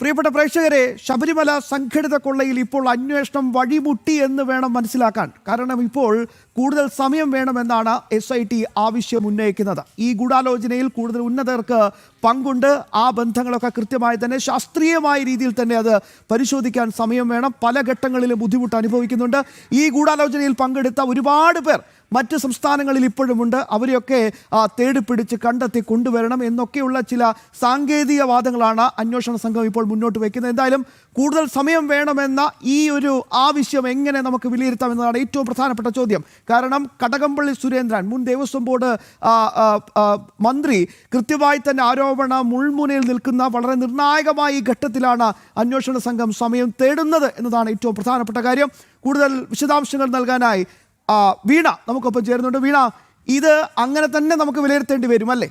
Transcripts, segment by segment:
പ്രിയപ്പെട്ട പ്രേക്ഷകരെ ശബരിമല സംഘടിത കൊള്ളയിൽ ഇപ്പോൾ അന്വേഷണം വഴിമുട്ടി എന്ന് വേണം മനസ്സിലാക്കാൻ. കാരണം ഇപ്പോൾ കൂടുതൽ സമയം വേണമെന്നാണ് എസ് ഐ ടി ആവശ്യം ഉന്നയിക്കുന്നത്. ഈ ഗൂഢാലോചനയിൽ കൂടുതൽ ഉന്നതർക്ക് പങ്കുണ്ട്. ആ ബന്ധങ്ങളൊക്കെ കൃത്യമായി തന്നെ ശാസ്ത്രീയമായ രീതിയിൽ തന്നെ അത് പരിശോധിക്കാൻ സമയം വേണം. പല ഘട്ടങ്ങളിലും ബുദ്ധിമുട്ട് അനുഭവിക്കുന്നുണ്ട്. ഈ ഗൂഢാലോചനയിൽ പങ്കെടുത്ത ഒരുപാട് പേർ മറ്റ് സംസ്ഥാനങ്ങളിൽ ഇപ്പോഴുമുണ്ട്. അവരെയൊക്കെ തേടിപ്പിടിച്ച് കണ്ടെത്തി കൊണ്ടുവരണം എന്നൊക്കെയുള്ള ചില സാങ്കേതിക വാദങ്ങളാണ് അന്വേഷണ സംഘം ഇപ്പോൾ മുന്നോട്ട് വയ്ക്കുന്നത്. എന്തായാലും കൂടുതൽ സമയം വേണമെന്ന ഈ ഒരു ആവശ്യം എങ്ങനെ നമുക്ക് വിലയിരുത്താം എന്നതാണ് ഏറ്റവും പ്രധാനപ്പെട്ട ചോദ്യം. കാരണം കടകംപള്ളി സുരേന്ദ്രൻ മുൻ ദേവസ്വം ബോർഡ് മന്ത്രി കൃത്യമായി തന്നെ ആരോപണ മുൾമുനയിൽ നിൽക്കുന്ന വളരെ നിർണായകമായ ഈ ഘട്ടത്തിലാണ് അന്വേഷണ സംഘം സമയം തേടുന്നത് എന്നതാണ് ഏറ്റവും പ്രധാനപ്പെട്ട കാര്യം. കൂടുതൽ വിശദാംശങ്ങൾ നൽകാനായി വീണ നമുക്കൊപ്പം ചേരുന്നുണ്ട്. വീണ ഇത് അങ്ങനെ തന്നെ നമുക്ക് വിലയിരുത്തേണ്ടി വരും അല്ലേ?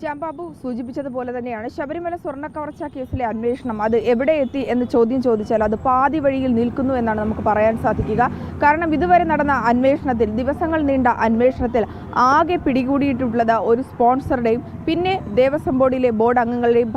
ശ്യാംബാബു സൂചിപ്പിച്ചതുപോലെ തന്നെയാണ് ശബരിമല സ്വർണ കവർച്ച കേസിലെ അന്വേഷണം അത് എവിടെ എത്തി എന്ന് ചോദ്യം ചോദിച്ചാൽ അത് പാതി വഴിയിൽ നിൽക്കുന്നു എന്നാണ് നമുക്ക് പറയാൻ സാധിക്കുക. കാരണം ഇതുവരെ നടന്ന അന്വേഷണത്തിൽ ദിവസങ്ങൾ നീണ്ട അന്വേഷണത്തിൽ ആകെ പിടികൂടിയിട്ടുള്ളത് ഒരു സ്പോൺസറുടെയും പിന്നെ ദേവസ്വം ബോർഡിലെ ബോർഡ് അംഗങ്ങളുടെയും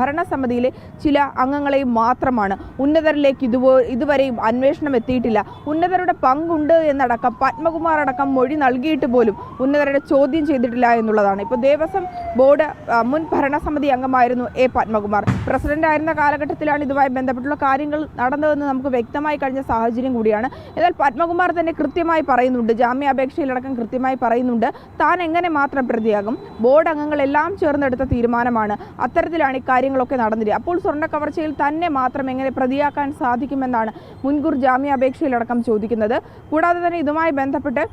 ഭരണസമിതിയിലെ ചില അംഗങ്ങളെയും മാത്രമാണ്. ഉന്നതരിലേക്ക് ഇതുപോ ഇതുവരെയും അന്വേഷണം എത്തിയിട്ടില്ല. ഉന്നതരുടെ പങ്കുണ്ട് എന്നടക്കം പത്മകുമാർ അടക്കം മൊഴി നൽകിയിട്ട് പോലും ഉന്നതരുടെ ചോദ്യം ചെയ്തിട്ടില്ല എന്നുള്ളതാണ്. ഇപ്പോൾ ദേവസ്വം ബോർഡ് ആ, മുൻ ഭരണസമിതി അംഗമായിരുന്നു എ പത്മകുമാർ. പ്രസിഡന്റ് ആയിരുന്ന കാലഘട്ടത്തിലാണ് ഇതുമായി ബന്ധപ്പെട്ടുള്ള കാര്യങ്ങൾ നടന്നതെന്ന് നമുക്ക് വ്യക്തമായി കഴിഞ്ഞ സാഹചര്യം കൂടിയാണ്. എന്നാൽ പത്മകുമാർ തന്നെ കൃത്യമായി പറയുന്നുണ്ട് ജാമ്യാപേക്ഷയിലടക്കം കൃത്യമായി പറയുന്നുണ്ട് താൻ എങ്ങനെ മാത്രം പ്രതിയാകും? ബോർഡ് അംഗങ്ങളെല്ലാം ചേർന്നെടുത്ത തീരുമാനമാണ്. അത്തരത്തിലാണ് ഇക്കാര്യങ്ങളൊക്കെ നടന്നിരിക്കുക അപ്പോൾ സ്വർണ കവർച്ചയിൽ തന്നെ മാത്രം എങ്ങനെ പ്രതിയാക്കാൻ സാധിക്കുമെന്നാണ് മുൻകൂർ ജാമ്യാപേക്ഷയിലടക്കം ചോദിക്കുന്നത്. കൂടാതെ തന്നെ ഇതുമായി ബന്ധപ്പെട്ട്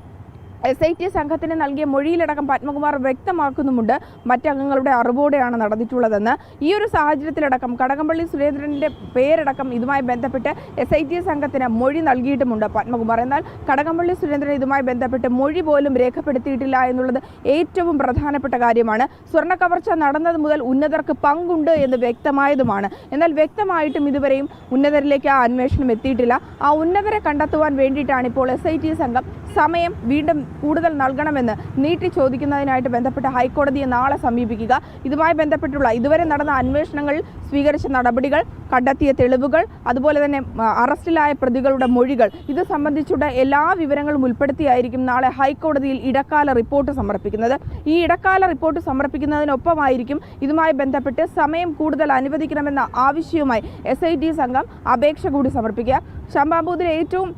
എസ് ഐ ടി സംഘത്തിന് നൽകിയ മൊഴിയിലടക്കം പത്മകുമാർ വ്യക്തമാക്കുന്നുമുണ്ട്. മറ്റംഗങ്ങളുടെ അറിവോടെയാണ് നടന്നിട്ടുള്ളതെന്ന്. ഈ ഒരു സാഹചര്യത്തിലടക്കം കടകംപള്ളി സുരേന്ദ്രന്റെ പേരടക്കം ഇതുമായി ബന്ധപ്പെട്ട് എസ് ഐ ടി സംഘത്തിന് മൊഴി നൽകിയിട്ടുമുണ്ട് പത്മകുമാർ. എന്നാൽ കടകംപള്ളി സുരേന്ദ്രൻ ഇതുമായി ബന്ധപ്പെട്ട് മൊഴി പോലും രേഖപ്പെടുത്തിയിട്ടില്ല എന്നുള്ളത് ഏറ്റവും പ്രധാനപ്പെട്ട കാര്യമാണ്. സ്വർണ കവർച്ച നടന്നത് മുതൽ ഉന്നതർക്ക് പങ്കുണ്ട് എന്ന് വ്യക്തമായതുമാണ്. എന്നാൽ വ്യക്തമായിട്ടും ഇതുവരെയും ഉന്നതരിലേക്ക് ആ അന്വേഷണം എത്തിയിട്ടില്ല. ആ ഉന്നതരെ കണ്ടെത്തുവാൻ വേണ്ടിയിട്ടാണ് ഇപ്പോൾ എസ് സംഘം സമയം വീണ്ടും കൂടുതൽ നൽകണമെന്ന് നീട്ടി ചോദിക്കുന്നതിനായിട്ട് ബന്ധപ്പെട്ട് ഹൈക്കോടതിയെ നാളെ സമീപിക്കുക. ഇതുമായി ബന്ധപ്പെട്ടുള്ള ഇതുവരെ നടന്ന അന്വേഷണങ്ങൾ സ്വീകരിച്ച നടപടികൾ കണ്ടെത്തിയ തെളിവുകൾ അതുപോലെ തന്നെ അറസ്റ്റിലായ പ്രതികളുടെ മൊഴികൾ ഇത് സംബന്ധിച്ചുള്ള എല്ലാ വിവരങ്ങളും ഉൾപ്പെടുത്തിയായിരിക്കും നാളെ ഹൈക്കോടതിയിൽ ഇടക്കാല റിപ്പോർട്ട് സമർപ്പിക്കുന്നത്. ഈ ഇടക്കാല റിപ്പോർട്ട് സമർപ്പിക്കുന്നതിനൊപ്പമായിരിക്കും ഇതുമായി ബന്ധപ്പെട്ട് സമയം കൂടുതൽ അനുവദിക്കണമെന്ന ആവശ്യവുമായി എസ് സംഘം അപേക്ഷ കൂടി സമർപ്പിക്കുക. ശംഭാബൂതിലെ ഏറ്റവും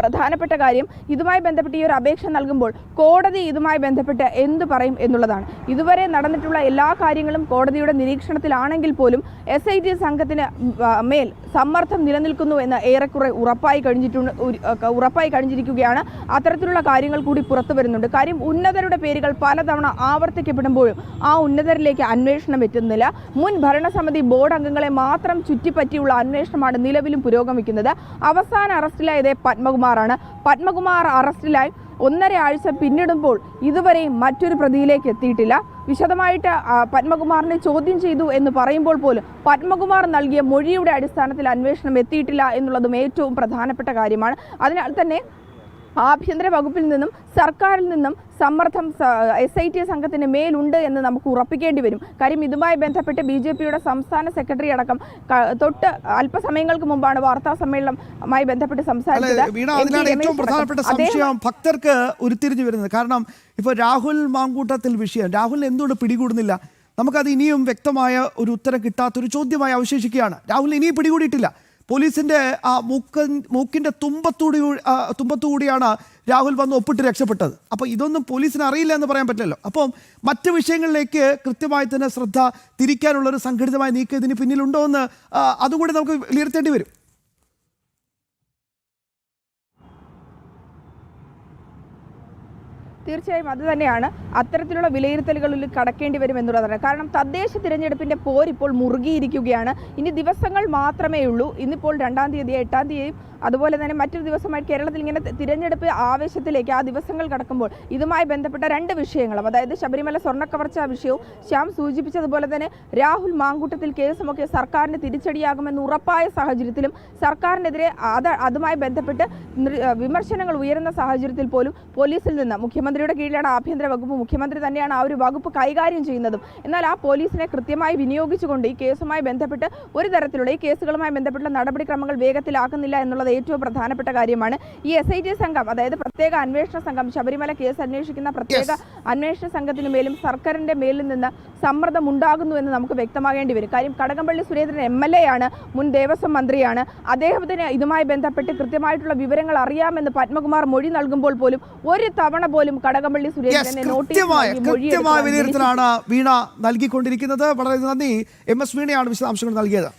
പ്രധാനപ്പെട്ട കാര്യം ഇതുമായി ബന്ധപ്പെട്ട് ഈ ഒരു അപേക്ഷ നൽകുമ്പോൾ കോടതി ഇതുമായി ബന്ധപ്പെട്ട് എന്ത് പറയും എന്നുള്ളതാണ്. ഇതുവരെ നടന്നിട്ടുള്ള എല്ലാ കാര്യങ്ങളും കോടതിയുടെ നിരീക്ഷണത്തിലാണെങ്കിൽ പോലും എസ് ഐ ടി സംഘത്തിന് മേൽ സമ്മർദ്ദം നിലനിൽക്കുന്നു എന്ന് ഏറെക്കുറെ ഉറപ്പായി കഴിഞ്ഞിട്ടുണ്ട് ഉറപ്പായി കഴിഞ്ഞിരിക്കുകയാണ്. അത്തരത്തിലുള്ള കാര്യങ്ങൾ കൂടി പുറത്തു വരുന്നുണ്ട്. കാര്യം ഉന്നതരുടെ പേരുകൾ പലതവണ ആവർത്തിക്കപ്പെടുമ്പോഴും ആ ഉന്നതരിലേക്ക് അന്വേഷണം എത്തുന്നില്ല. മുൻ ഭരണസമിതി ബോർഡ് അംഗങ്ങളെ മാത്രം ചുറ്റിപ്പറ്റിയുള്ള അന്വേഷണമാണ് നിലവിലും പുരോഗമിക്കുന്നത്. അവസാന അറസ്റ്റിലായത് പത്മകുമാറാണ് പത്മകുമാർ അറസ്റ്റിലായി. ഒന്നര ആഴ്ച പിന്നിടുമ്പോൾ ഇതുവരെയും മറ്റൊരു പ്രതിയിലേക്ക് എത്തിയിട്ടില്ല. വിശദമായിട്ട് പത്മകുമാറിനെ ചോദ്യം ചെയ്തു എന്ന് പറയുമ്പോൾ പോലും പത്മകുമാർ നൽകിയ മൊഴിയുടെ അടിസ്ഥാനത്തിൽ അന്വേഷണം എത്തിയിട്ടില്ല എന്നുള്ളതും ഏറ്റവും പ്രധാനപ്പെട്ട കാര്യമാണ്. അതിനാൽ തന്നെ ആഭ്യന്തര വകുപ്പിൽ നിന്നും സർക്കാരിൽ നിന്നും സമ്മർദ്ദം എസ് ഐ ടി സംഘത്തിന് മേലുണ്ട് എന്ന് നമുക്ക് ഉറപ്പിക്കേണ്ടി വരും. കാര്യം ഇതുമായി ബന്ധപ്പെട്ട് ബി ജെ പിയുടെ സംസ്ഥാന സെക്രട്ടറി അടക്കം തൊട്ട് അല്പസമയങ്ങൾക്ക് മുമ്പാണ് വാർത്താ സമ്മേളനമായി ബന്ധപ്പെട്ട് സംസാരിച്ചത്. സംശയം ഭക്തർക്ക് ഉരുത്തിരിഞ്ഞു വരുന്നത്. കാരണം ഇപ്പോൾ രാഹുൽ മാങ്കൂട്ടത്തിൽ വിഷയം. രാഹുൽ എന്തുകൊണ്ട് പിടികൂടുന്നില്ല? നമുക്കത് ഇനിയും വ്യക്തമായ ഒരു ഉത്തരം കിട്ടാത്തൊരു ചോദ്യമായി അവശേഷിക്കുകയാണ്. രാഹുൽ ഇനിയും പിടികൂടിയിട്ടില്ല. പോലീസിന്റെ ആ മൂക്ക മൂക്കിന്റെ തുമ്പത്തൂടി തുമ്പത്തുകൂടിയാണ് രാഹുൽ വന്ന് ഒപ്പിട്ട് രക്ഷപ്പെട്ടത്. അപ്പോൾ ഇതൊന്നും പോലീസിന് അറിയില്ല എന്ന് പറയാൻ പറ്റില്ലല്ലോ. അപ്പം മറ്റ് വിഷയങ്ങളിലേക്ക് കൃത്യമായി തന്നെ ശ്രദ്ധ തിരിക്കാനുള്ളൊരു സംഘടിതമായ നീക്കം ഇതിന് പിന്നിലുണ്ടോ എന്ന് അതുകൂടി നമുക്ക് വിലയിരുത്തേണ്ടി വരും. തീർച്ചയായും അത് തന്നെയാണ്. അത്തരത്തിലുള്ള വിലയിരുത്തലുകളിൽ കടക്കേണ്ടി വരും എന്നുള്ളതാണ്. കാരണം തദ്ദേശ തിരഞ്ഞെടുപ്പിന്റെ പോരിപ്പോൾ മുറുകിയിരിക്കുകയാണ്. ഇനി ദിവസങ്ങൾ മാത്രമേ ഉള്ളൂ. ഇന്നിപ്പോൾ രണ്ടാം തീയതി എട്ടാം തീയതിയും. അതുപോലെ തന്നെ മറ്റൊരു ദിവസമായി കേരളത്തിൽ ഇങ്ങനെ തിരഞ്ഞെടുപ്പ് ആവേശത്തിലേക്ക് ആ ദിവസങ്ങൾ കടക്കുമ്പോൾ ഇതുമായി ബന്ധപ്പെട്ട രണ്ട് വിഷയങ്ങളും അതായത് ശബരിമല സ്വർണക്കവർച്ച വിഷയവും ശ്യാം സൂചിപ്പിച്ചതുപോലെ തന്നെ രാഹുൽ മാങ്കൂട്ടത്തിൽ കേസുമൊക്കെ സർക്കാരിന് തിരിച്ചടിയാകുമെന്ന് ഉറപ്പായ സാഹചര്യത്തിലും സർക്കാരിനെതിരെ അത് അതുമായി ബന്ധപ്പെട്ട് വിമർശനങ്ങൾ ഉയരുന്ന സാഹചര്യത്തിൽ പോലും പോലീസിൽ നിന്ന് മുഖ്യമന്ത്രിയുടെ കീഴിലാണ് ആഭ്യന്തര വകുപ്പ്. മുഖ്യമന്ത്രി തന്നെയാണ് ആ ഒരു വകുപ്പ് കൈകാര്യം ചെയ്യുന്നതും. എന്നാൽ ആ പോലീസിനെ കൃത്യമായി വിനിയോഗിച്ചുകൊണ്ട് ഈ കേസുമായി ബന്ധപ്പെട്ട് ഒരു തരത്തിലുള്ള ഈ കേസുകളുമായി ബന്ധപ്പെട്ട നടപടിക്രമങ്ങൾ വേഗത്തിലാക്കുന്നില്ല എന്നുള്ളത് ഏറ്റവും പ്രധാനപ്പെട്ട കാര്യമാണ്. ഈ എസ് ഐ ടി സംഘം അതായത് പ്രത്യേക അന്വേഷണ സംഘം ശബരിമല കേസ് അന്വേഷിക്കുന്ന പ്രത്യേക അന്വേഷണ സംഘത്തിന് മേലും സർക്കാരിന്റെ മേലിൽ നിന്ന് സമ്മർദ്ദം ഉണ്ടാകുന്നു എന്ന് നമുക്ക് വ്യക്തമാകേണ്ടി വരും. കാര്യം Kadakampally Surendran M L A ആണ് മുൻ ദേവസ്വം മന്ത്രിയാണ്. അദ്ദേഹത്തിന് ഇതുമായി ബന്ധപ്പെട്ട് കൃത്യമായിട്ടുള്ള വിവരങ്ങൾ അറിയാമെന്ന് പത്മകുമാർ മൊഴി നൽകുമ്പോൾ പോലും ഒരു തവണ പോലും കടകംപള്ളി സുരേന്ദ്രനെ കൃത്യമായ വിലയിരുത്തലാണ് വീണ നൽകിക്കൊണ്ടിരിക്കുന്നത്. വളരെ നന്ദി. എം എസ് വീണയാണ് വിശദാംശങ്ങൾ നൽകിയത്.